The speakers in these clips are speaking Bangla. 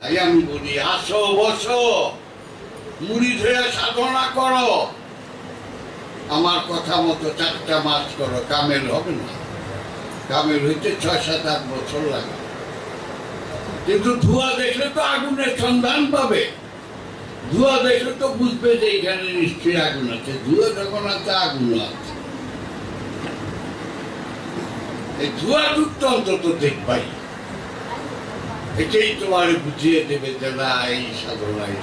তাই আমি বলি, আসো, বসো। মুড়ি ধরে সাধনা করো। আমার কথা মতো চারটা মাস করো, কামেল হবে না। কামেল হইতে ছয় সাত আট বছর লাগে। কিন্তু ধোঁয়া দেখলে তো আগুনের সন্ধান পাবে। ধোঁয়া দেখলে তো বুঝবে যে এখানে নিশ্চয়ই আগুন আছে। ধোঁয়া যখন আছে, আগুন আছে। এই ধোঁয়া যুক্ত অন্তত দেখবাই। এটাই তোমার বুঝিয়ে দেবে যে না এই সাধনা এই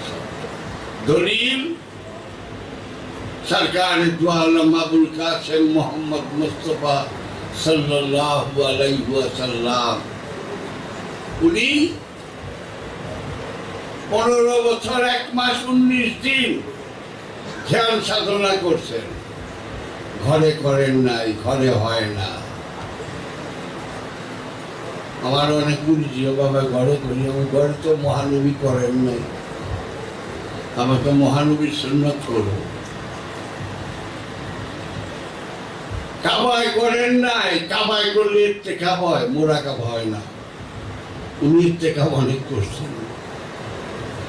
দলিল সরকার আবুল কাসেম মোহাম্মদ মুস্তফা সাল্লাল্লাহু আলাইহি উনি পনেরো বছর, এক মাস, উনিশ দিন ধ্যান সাধনা করছেন। ঘরে করেন নাই, ঘরে হয় না। আমার অনেক বুঝিও বাবা ঘরে করি আমার ঘরে তো মহানবী করেন নাই। আমাকে মহানবীর সুন্নত করো। কাবায় করেন নাই, কাবায় করলে টেকা হয় মোরা কাবা হয় না। উনি টেকা অনেক করছেন।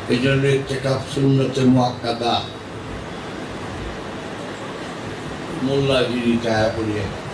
এই জন্য টেকা শূন্যতে মহাকাদা মোল্লাগিরি টায়া করিয়া।